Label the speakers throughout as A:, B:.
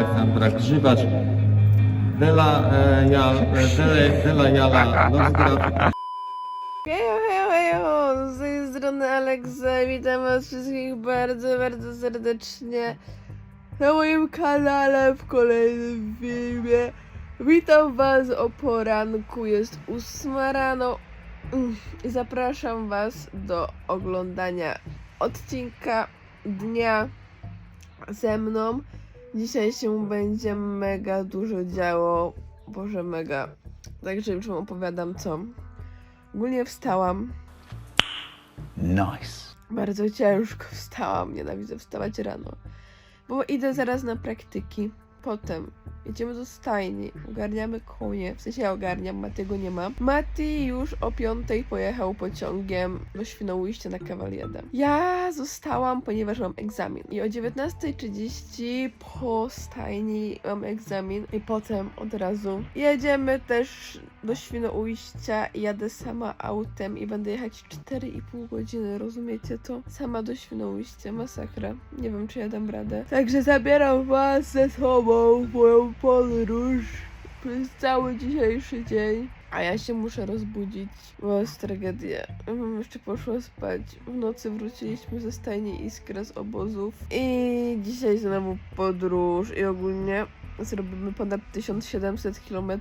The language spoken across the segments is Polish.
A: Aleksandra Grzybacz, Dela, e, ja, e, Jala
B: Hejo, hejo, hejo, z tej strony Aleksa, witam was wszystkich bardzo, bardzo serdecznie na moim kanale w kolejnym filmie. Witam was o poranku, jest ósma rano i zapraszam was do oglądania odcinka dnia ze mną. Dzisiaj się będzie mega dużo działo, boże mega, także już wam opowiadam co. Ogólnie wstałam.
C: Nice.
B: Bardzo ciężko wstałam. Nienawidzę wstawać rano. Bo idę zaraz na praktyki. Potem jedziemy do stajni, ogarniamy konie. W sensie ja ogarniam, Matiego nie ma. Mati już o piątej pojechał pociągiem do Świnoujścia na Kawaliedę. Ja zostałam, ponieważ mam egzamin. I o 19.30 po stajni mam egzamin. I potem od razu jedziemy też do Świnoujścia. Jadę sama autem i będę jechać 4,5 godziny, rozumiecie to? Sama do Świnoujścia, masakra. Nie wiem, czy ja dam radę. Także zabieram was ze sobą w moją podróż przez cały dzisiejszy dzień. A ja się muszę rozbudzić, bo jest tragedia. Bym jeszcze poszła spać. W nocy wróciliśmy ze stajni Iskra z obozów. I dzisiaj znowu podróż i ogólnie zrobimy ponad 1700 km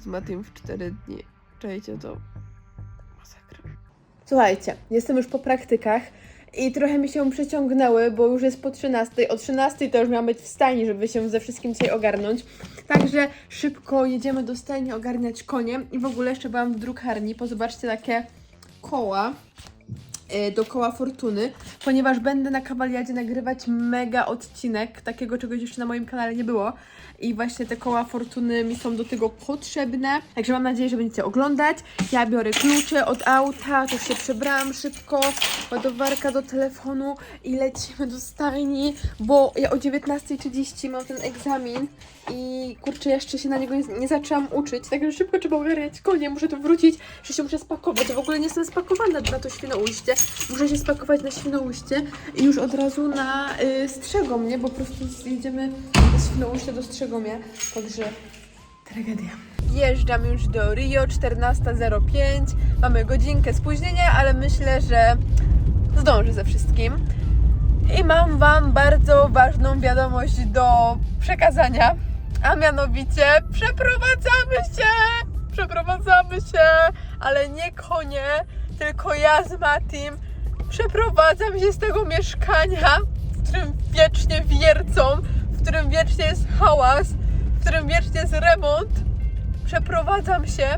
B: z Matiem w 4 dni. Czajcie to? Masakra. Słuchajcie, jestem już po praktykach i trochę mi się przeciągnęły, bo już jest po 13. O 13 to już miałam być w stajni, żeby się ze wszystkim dzisiaj ogarnąć. Także szybko jedziemy do stajni ogarniać konie i w ogóle jeszcze byłam w drukarni, pozobaczcie takie koła do koła fortuny, ponieważ będę na kawaliadzie nagrywać mega odcinek, takiego czegoś jeszcze na moim kanale nie było. I właśnie te koła fortuny mi są do tego potrzebne, także mam nadzieję, że będziecie oglądać. Ja biorę klucze od auta, też się przebrałam szybko, ładowarka do telefonu i lecimy do stajni, bo ja o 19.30 mam ten egzamin i kurczę, jeszcze się na niego nie, nie zaczęłam uczyć, także szybko trzeba ogarniać konie, muszę tu wrócić, że się muszę spakować, w ogóle nie jestem spakowana na to Świnoujście, muszę się spakować na Świnoujście i już od razu na y, Strzegom, nie, bo po prostu jedziemy z Świnoujścia do Strzegomia, także tragedia. Wjeżdżam już do Rio 14.05, mamy godzinkę spóźnienia, ale myślę, że zdążę ze wszystkim. I mam Wam bardzo ważną wiadomość do przekazania, a mianowicie przeprowadzamy się! Przeprowadzamy się, ale nie konie, tylko ja z Matim przeprowadzam się z tego mieszkania, w którym wiecznie wiercą, w którym wiecznie jest hałas, w którym wiecznie jest remont. Przeprowadzam się,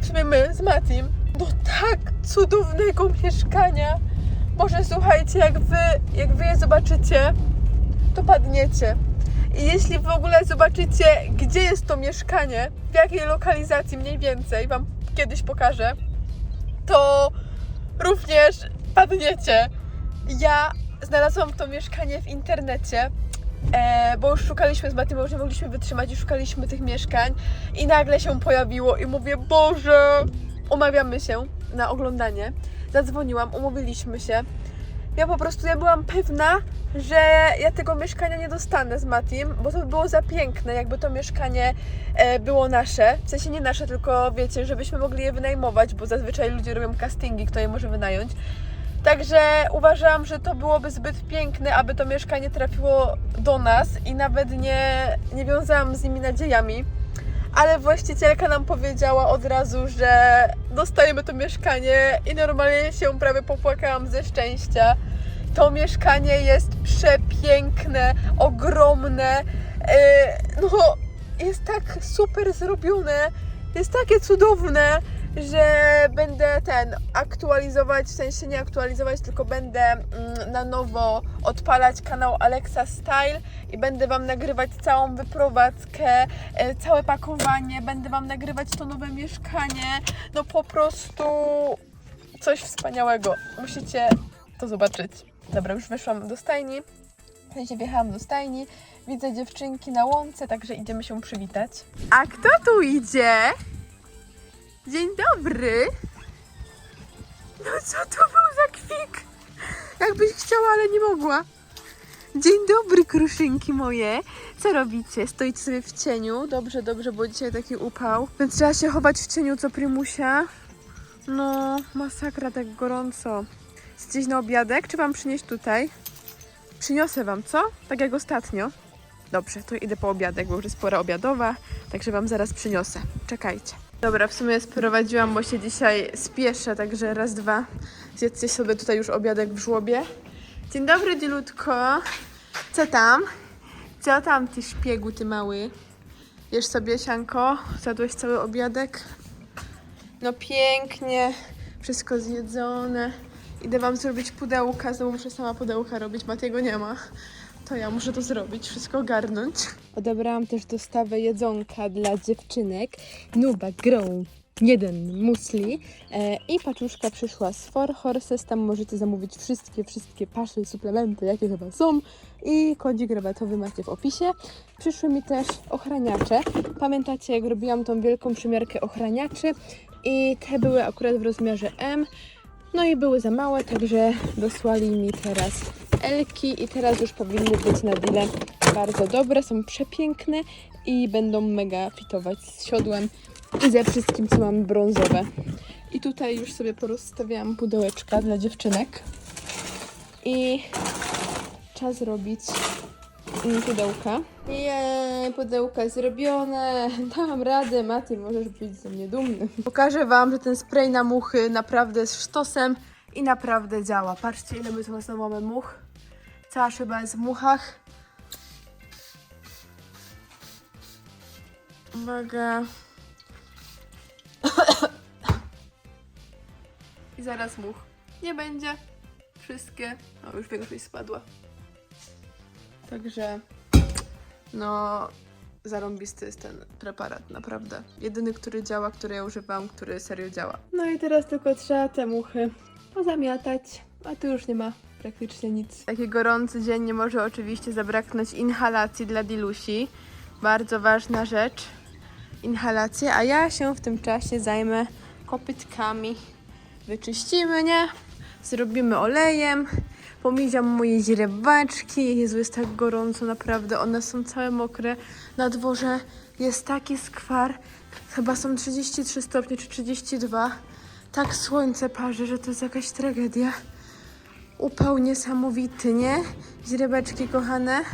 B: w sumie my z Matim, do tak cudownego mieszkania. Może słuchajcie, jak wy, jak wy je zobaczycie, to padniecie. I jeśli w ogóle zobaczycie, gdzie jest to mieszkanie, w jakiej lokalizacji mniej więcej, wam kiedyś pokażę, to również padniecie. Ja znalazłam to mieszkanie w internecie, e, bo już szukaliśmy z Matym, bo już nie mogliśmy wytrzymać i szukaliśmy tych mieszkań i nagle się pojawiło i mówię, Boże, umawiamy się na oglądanie. Zadzwoniłam, umówiliśmy się. Ja po prostu, ja byłam pewna, że ja tego mieszkania nie dostanę z Matim, bo to by było za piękne, jakby to mieszkanie e, było nasze. W sensie nie nasze, tylko wiecie, żebyśmy mogli je wynajmować, bo zazwyczaj ludzie robią castingi, kto je może wynająć. Także uważałam, że to byłoby zbyt piękne, aby to mieszkanie trafiło do nas i nawet nie, nie wiązałam z nimi nadziejami. Ale właścicielka nam powiedziała od razu, że dostajemy to mieszkanie i normalnie się prawie popłakałam ze szczęścia. To mieszkanie jest przepiękne, ogromne, yy, no jest tak super zrobione, jest takie cudowne, że będę ten aktualizować, w sensie nie aktualizować, tylko będę mm, na nowo odpalać kanał Alexa Style i będę Wam nagrywać całą wyprowadzkę, e, całe pakowanie, będę Wam nagrywać to nowe mieszkanie, no po prostu coś wspaniałego. Musicie to zobaczyć. Dobra, już wyszłam do stajni, w sensie wjechałam do stajni, widzę dziewczynki na łące, także idziemy się przywitać. A kto tu idzie? Dzień dobry. No co to był za kwik? Jakbyś chciała, ale nie mogła. Dzień dobry, kruszynki moje. Co robicie? Stoicie sobie w cieniu. Dobrze, dobrze, bo dzisiaj taki upał. Więc trzeba się chować w cieniu co prymusia. No, masakra, tak gorąco. Gdzieś na obiadek? Czy wam przynieść tutaj? Przyniosę wam, co? Tak jak ostatnio. Dobrze, to idę po obiadek, bo już jest pora obiadowa, także wam zaraz przyniosę. Czekajcie. Dobra, w sumie sprowadziłam, bo się dzisiaj spieszę, także raz, dwa. Zjedzcie sobie tutaj już obiadek w żłobie. Dzień dobry, Dilutko. Co tam? Co tam, ty szpiegu, ty mały? Jesz sobie, sianko? Zjadłeś cały obiadek? No pięknie. Wszystko zjedzone. Idę wam zrobić pudełka, znowu muszę sama pudełka robić, Matiego nie ma. To ja muszę to zrobić, wszystko ogarnąć. Odebrałam też dostawę jedzonka dla dziewczynek. Nuba Grow jeden musli e, i paczuszka przyszła z Four Horses. Tam możecie zamówić wszystkie, wszystkie pasze i suplementy, jakie chyba są. I kodzik rabatowy macie w opisie. Przyszły mi też ochraniacze. Pamiętacie, jak robiłam tą wielką przymiarkę ochraniaczy? I te były akurat w rozmiarze M. No i były za małe, także dosłali mi teraz Elki i teraz już powinny być na dile bardzo dobre, są przepiękne i będą mega fitować z siodłem i ze wszystkim, co mam brązowe. I tutaj już sobie porozstawiałam pudełeczka dla dziewczynek i czas zrobić mm, pudełka. Jej, pudełka zrobione. Dałam radę, Mati, możesz być ze mnie dumny. Pokażę Wam, że ten spray na muchy naprawdę jest sztosem i naprawdę działa. Patrzcie, ile my tu mamy much. Cała szyba jest w muchach. Uwaga. I zaraz much. Nie będzie. Wszystkie. O, już większość spadła. Także no zarąbisty jest ten preparat, naprawdę. Jedyny, który działa, który ja używam, który serio działa. No i teraz tylko trzeba te muchy pozamiatać, a tu już nie ma praktycznie nic. Taki gorący dzień nie może oczywiście zabraknąć inhalacji dla Dilusi. Bardzo ważna rzecz. Inhalacje, a ja się w tym czasie zajmę kopytkami. Wyczyścimy, nie? Zrobimy olejem. Pomiziam moje źrebaczki. Jezu, jest tak gorąco, naprawdę. One są całe mokre. Na dworze jest taki skwar. Chyba są 33 stopnie czy 32. Tak słońce parzy, że to jest jakaś tragedia. Upał niesamowity, nie? Źrebeczki kochane.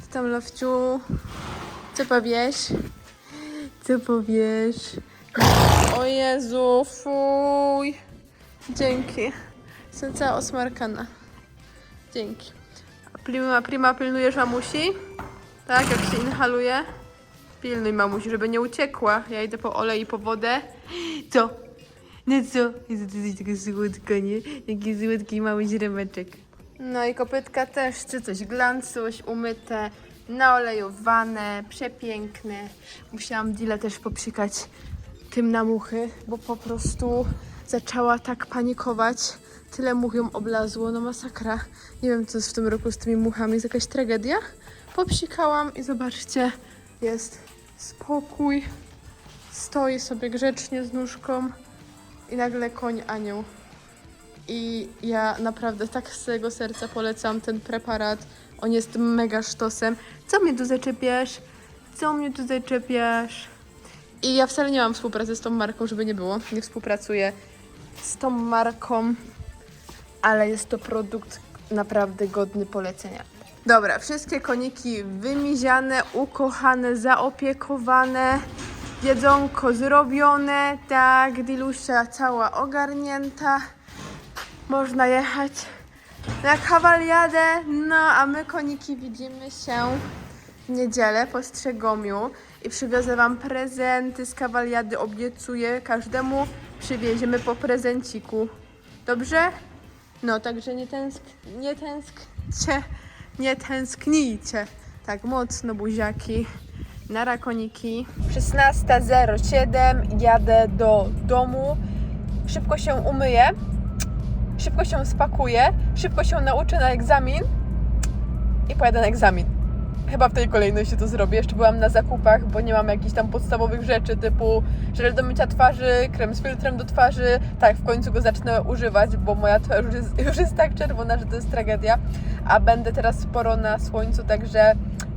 B: Co tam? Co powiesz? Co powiesz? O Jezu, fuj. Dzięki. Jestem cała osmarkana. Dzięki. A prima, prima pilnujesz mamusi? Tak, jak się inhaluje? Pilnuj mamusi, żeby nie uciekła. Ja idę po olej i po wodę. Co? No co? Jezu, ty jesteś taka nie? Taki słodki mały źrebeczek. No i kopytka też, czy coś glancuś, umyte, naolejowane, przepiękne. Musiałam Dile też popsikać tym na muchy, bo po prostu zaczęła tak panikować. Tyle much ją oblazło, no masakra. Nie wiem, co jest w tym roku z tymi muchami, jest jakaś tragedia. Popsikałam i zobaczcie, jest spokój. Stoi sobie grzecznie z nóżką i nagle koń anioł. I ja naprawdę tak z całego serca polecam ten preparat. On jest mega sztosem. Co mnie tu zaczepiasz? Co mnie tu zaczepiasz? I ja wcale nie mam współpracy z tą marką, żeby nie było. Nie współpracuję z tą marką, ale jest to produkt naprawdę godny polecenia. Dobra, wszystkie koniki wymiziane, ukochane, zaopiekowane, jedzonko zrobione, tak, dilusia cała ogarnięta. Można jechać na kawaliadę, no a my koniki widzimy się w niedzielę po Strzegomiu i przywiozę Wam prezenty z kawaliady, obiecuję. Każdemu przywieziemy po prezenciku. Dobrze? No, także nie, tęsk nie nie tęsknijcie. Tak mocno, buziaki. Na rakoniki. 16.07, jadę do domu. Szybko się umyję, szybko się spakuję, szybko się nauczę na egzamin i pojadę na egzamin. chyba w tej kolejności to zrobię. Jeszcze byłam na zakupach, bo nie mam jakichś tam podstawowych rzeczy typu żel do mycia twarzy, krem z filtrem do twarzy. Tak, w końcu go zacznę używać, bo moja twarz już jest, już jest tak czerwona, że to jest tragedia. A będę teraz sporo na słońcu, także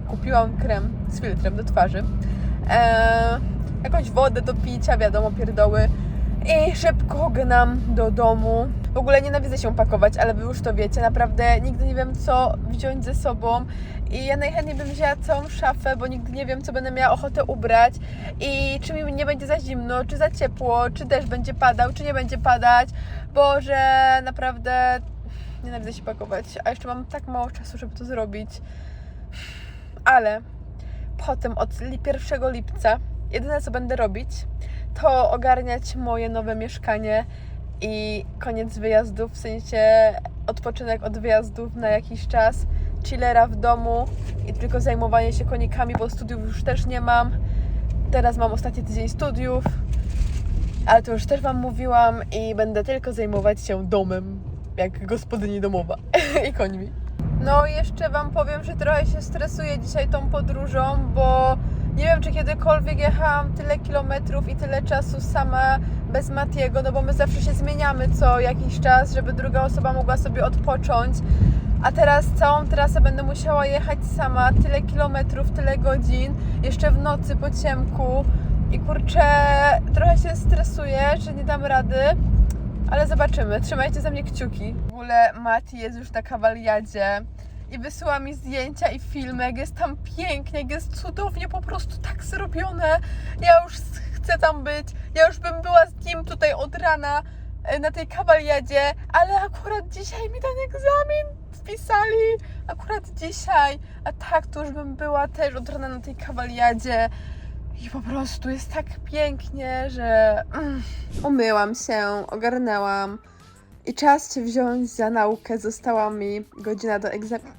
B: kupiłam krem z filtrem do twarzy. Eee, jakąś wodę do picia, wiadomo, pierdoły. I szybko gnam do domu. W ogóle nienawidzę się pakować, ale wy już to wiecie. Naprawdę nigdy nie wiem, co wziąć ze sobą. I ja najchętniej bym wzięła całą szafę, bo nigdy nie wiem, co będę miała ochotę ubrać. I czy mi nie będzie za zimno, czy za ciepło, czy deszcz będzie padał, czy nie będzie padać. Boże, naprawdę nienawidzę się pakować. A jeszcze mam tak mało czasu, żeby to zrobić. Ale potem od li- 1 lipca jedyne co będę robić, to ogarniać moje nowe mieszkanie i koniec wyjazdów, w sensie odpoczynek od wyjazdów na jakiś czas, chillera w domu i tylko zajmowanie się konikami, bo studiów już też nie mam. Teraz mam ostatni tydzień studiów, ale to już też Wam mówiłam i będę tylko zajmować się domem, jak gospodyni domowa i końmi. No jeszcze Wam powiem, że trochę się stresuję dzisiaj tą podróżą, bo nie wiem, czy kiedykolwiek jechałam tyle kilometrów i tyle czasu sama bez Matiego, no bo my zawsze się zmieniamy co jakiś czas, żeby druga osoba mogła sobie odpocząć. A teraz całą trasę będę musiała jechać sama, tyle kilometrów, tyle godzin, jeszcze w nocy po ciemku. I kurczę, trochę się stresuję, że nie dam rady, ale zobaczymy. Trzymajcie za mnie kciuki. W ogóle Mati jest już na kawaliadzie i wysyła mi zdjęcia i filmy, jak jest tam pięknie, jak jest cudownie, po prostu tak zrobione. Ja już chcę tam być, ja już bym była z nim tutaj od rana e, na tej kawaliadzie, ale akurat dzisiaj mi ten egzamin wpisali, akurat dzisiaj, a tak to już bym była też od rana na tej kawaliadzie. I po prostu jest tak pięknie, że mm. umyłam się, ogarnęłam i czas się wziąć za naukę. Została mi godzina do egzaminu.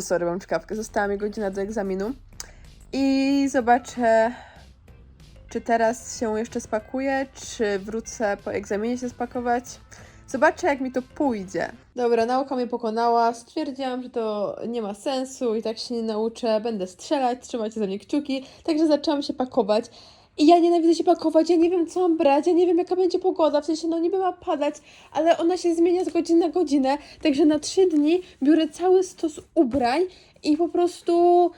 B: Sorry, mam czkawkę. Została mi godzina do egzaminu. I zobaczę, czy teraz się jeszcze spakuję, czy wrócę po egzaminie się spakować. Zobaczę, jak mi to pójdzie. Dobra, nauka mnie pokonała. Stwierdziłam, że to nie ma sensu i tak się nie nauczę. Będę strzelać, trzymajcie za mnie kciuki. Także zaczęłam się pakować. I ja nienawidzę się pakować, ja nie wiem co mam brać, ja nie wiem jaka będzie pogoda, w sensie no niby ma padać, ale ona się zmienia z godziny na godzinę, także na trzy dni biorę cały stos ubrań i po prostu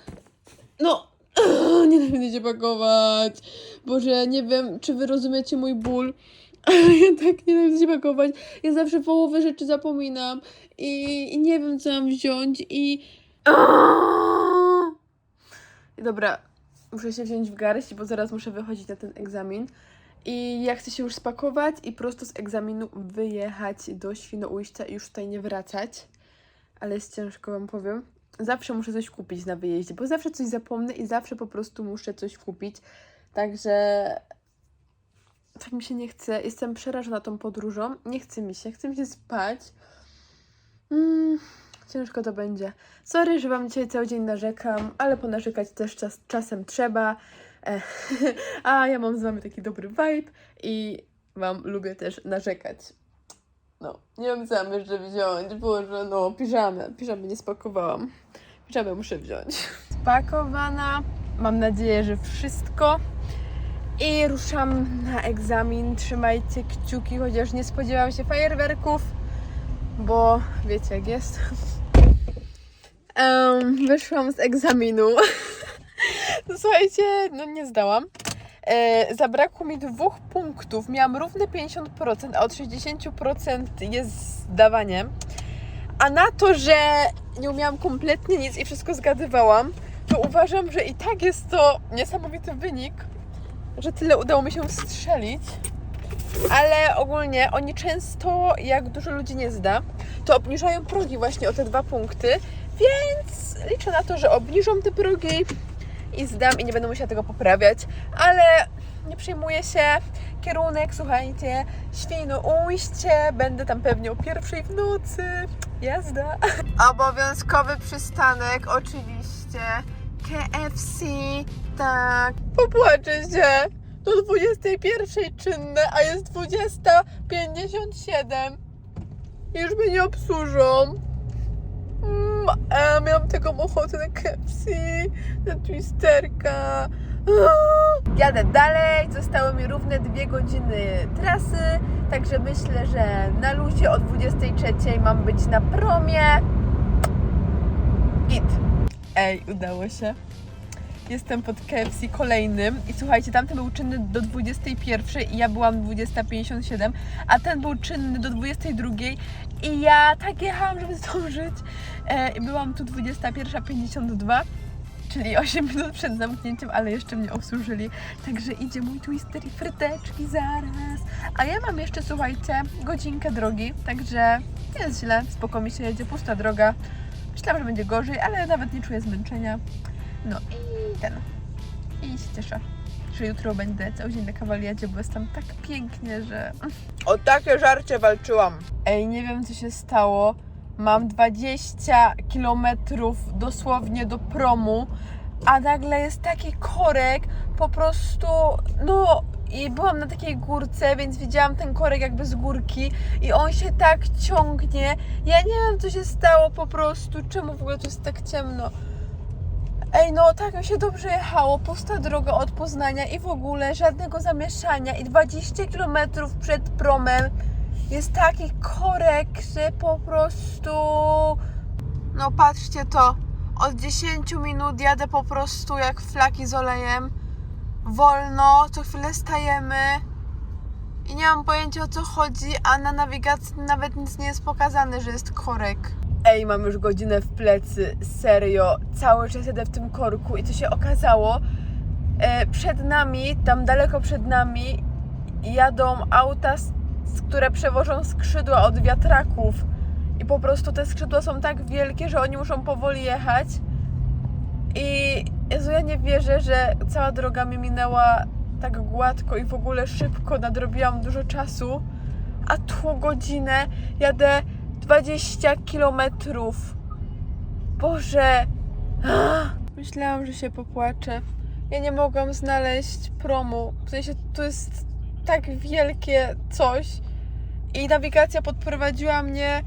B: no nienawidzę się pakować. Boże, nie wiem czy wy rozumiecie mój ból, ale ja tak nienawidzę się pakować. Ja zawsze połowę rzeczy zapominam i, i nie wiem co mam wziąć i... Dobra, muszę się wziąć w garść, bo zaraz muszę wychodzić na ten egzamin. I ja chcę się już spakować i prosto z egzaminu wyjechać do Świnoujścia i już tutaj nie wracać. Ale jest ciężko, wam powiem. Zawsze muszę coś kupić na wyjeździe, bo zawsze coś zapomnę i zawsze po prostu muszę coś kupić. Także tak mi się nie chce. Jestem przerażona tą podróżą. Nie chce mi się, chce mi się spać. Mm, ciężko to będzie. Sorry, że Wam dzisiaj cały dzień narzekam, ale ponarzekać też czas, czasem trzeba. A ja mam z Wami taki dobry vibe i Wam lubię też narzekać. No, nie wiem co mam jeszcze wziąć. Boże, no, piżamę. Piżamy nie spakowałam. Piżamę muszę wziąć. Spakowana. Mam nadzieję, że wszystko. I ruszam na egzamin. Trzymajcie kciuki, chociaż nie spodziewałam się fajerwerków, bo wiecie jak jest. Em, wyszłam z egzaminu. Słuchajcie, no nie zdałam. E, zabrakło mi dwóch punktów. Miałam równe 50%, a od 60% jest zdawanie. A na to, że nie umiałam kompletnie nic i wszystko zgadywałam, to uważam, że i tak jest to niesamowity wynik, że tyle udało mi się strzelić. Ale ogólnie oni często, jak dużo ludzi nie zda, to obniżają progi właśnie o te dwa punkty, więc liczę na to, że obniżą te progi i zdam i nie będę musiała tego poprawiać, ale nie przejmuję się. Kierunek, słuchajcie, Świnoujście, będę tam pewnie o pierwszej w nocy. Jazda. Obowiązkowy przystanek, oczywiście. KFC, tak. Popłaczę się. Do 21 czynne, a jest 20.57. Już mnie nie obsłużą. Mm, e, miałam tego ochotę na KFC, na twisterka. Jadę dalej, zostały mi równe dwie godziny trasy, także myślę, że na luzie o 23 mam być na promie. Git. Ej, udało się. Jestem pod KFC kolejnym i słuchajcie, tamten był czynny do 21 i ja byłam 20.57, a ten był czynny do 22 i ja tak jechałam, żeby zdążyć e, i byłam tu 21.52 czyli 8 minut przed zamknięciem, ale jeszcze mnie obsłużyli. Także idzie mój twister i fryteczki zaraz. A ja mam jeszcze, słuchajcie, godzinkę drogi, także nie jest źle, spoko mi się jedzie, pusta droga. Myślałam, że będzie gorzej, ale nawet nie czuję zmęczenia. No i ten. I się cieszę, że jutro będę cały dzień na kawaliadzie, bo jest tam tak pięknie, że... O takie żarcie walczyłam. Ej, nie wiem co się stało. Mam 20 kilometrów dosłownie do promu, a nagle jest taki korek, po prostu, no i byłam na takiej górce, więc widziałam ten korek jakby z górki i on się tak ciągnie. Ja nie wiem co się stało po prostu, czemu w ogóle to jest tak ciemno. Ej, no tak mi się dobrze jechało, pusta droga od Poznania i w ogóle żadnego zamieszania i 20 km przed promem. Jest taki korek, że po prostu... No patrzcie to, od 10 minut jadę po prostu jak flaki z olejem, wolno, co chwilę stajemy i nie mam pojęcia o co chodzi, a na nawigacji nawet nic nie jest pokazane, że jest korek. Ej, mam już godzinę w plecy, serio, cały czas jadę w tym korku i co się okazało, e, przed nami, tam daleko przed nami jadą auta, które przewożą skrzydła od wiatraków. I po prostu te skrzydła są tak wielkie, że oni muszą powoli jechać. I Jezu, ja nie wierzę, że cała droga mi minęła tak gładko i w ogóle szybko, nadrobiłam dużo czasu, a tu godzinę jadę 20 kilometrów. Boże! Myślałam, że się popłaczę. Ja nie mogłam znaleźć promu. W sensie to jest tak wielkie coś i nawigacja podprowadziła mnie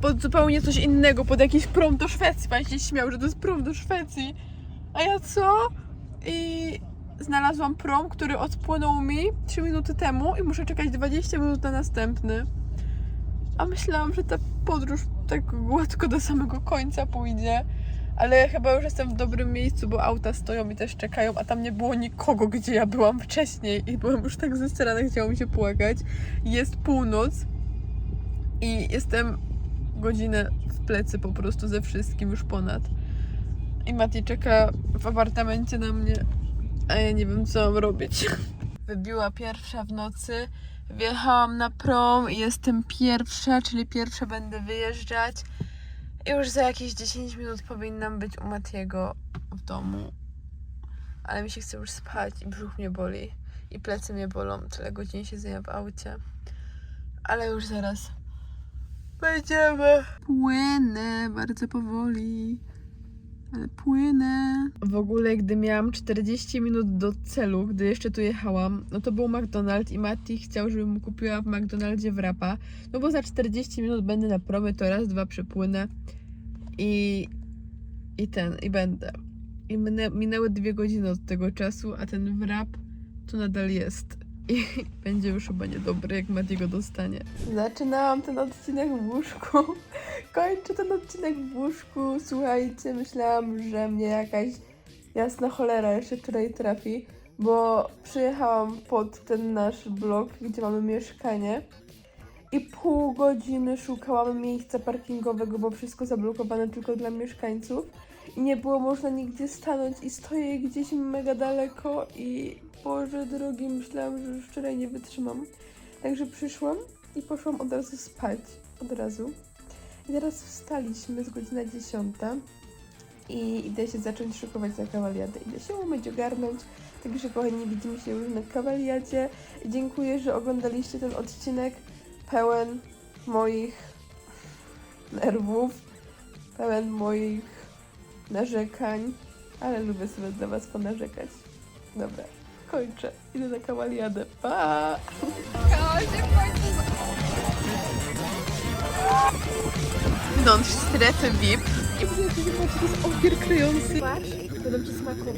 B: pod zupełnie coś innego, pod jakiś prom do Szwecji. Pan się śmiał, że to jest prom do Szwecji. A ja co? I znalazłam prom, który odpłynął mi 3 minuty temu i muszę czekać 20 minut na następny. A myślałam, że ta podróż tak gładko do samego końca pójdzie. Ale chyba już jestem w dobrym miejscu, bo auta stoją i też czekają, a tam nie było nikogo, gdzie ja byłam wcześniej i byłam już tak zesrana, chciało mi się płakać. Jest północ i jestem godzinę w plecy po prostu ze wszystkim, już ponad. I Mati czeka w apartamencie na mnie, a ja nie wiem, co mam robić. Wybiła pierwsza w nocy, wjechałam na prom i jestem pierwsza, czyli pierwsza będę wyjeżdżać. I już za jakieś 10 minut powinnam być u Matiego w domu. Ale mi się chce już spać i brzuch mnie boli. I plecy mnie bolą. Tyle godzin siedzenia w aucie. Ale już zaraz będziemy. Płynę bardzo powoli. Płynę. W ogóle, gdy miałam 40 minut do celu, gdy jeszcze tu jechałam, no to był McDonald's i Mati chciał, żebym mu kupiła w McDonaldzie wrapa. No bo za 40 minut będę na promy, to raz, dwa przepłynę i, i ten, i będę. I minę, minęły dwie godziny od tego czasu, a ten wrap tu nadal jest. I będzie już chyba niedobry, jak Mati go dostanie. Zaczynałam ten odcinek w łóżku. Kończę ten odcinek w łóżku. Słuchajcie, myślałam, że mnie jakaś jasna cholera jeszcze wczoraj trafi, bo przyjechałam pod ten nasz blok, gdzie mamy mieszkanie i pół godziny szukałam miejsca parkingowego, bo wszystko zablokowane tylko dla mieszkańców i nie było można nigdzie stanąć i stoję gdzieś mega daleko i Boże drogi, myślałam, że już wczoraj nie wytrzymam. Także przyszłam i poszłam od razu spać. Od razu. I teraz wstaliśmy z godzina 10 i idę się zacząć szykować na kawaliadę. Idę się umyć, ogarnąć. Także kochani, widzimy się już na kawaliadzie. Dziękuję, że oglądaliście ten odcinek pełen moich nerwów, pełen moich narzekań, ale lubię sobie dla Was ponarzekać. Dobra, kończę. Idę na kawaliadę. Pa! Wewnątrz strefy VIP Patrz, to jest ogier kryjący. Patrz, będą ci smakować.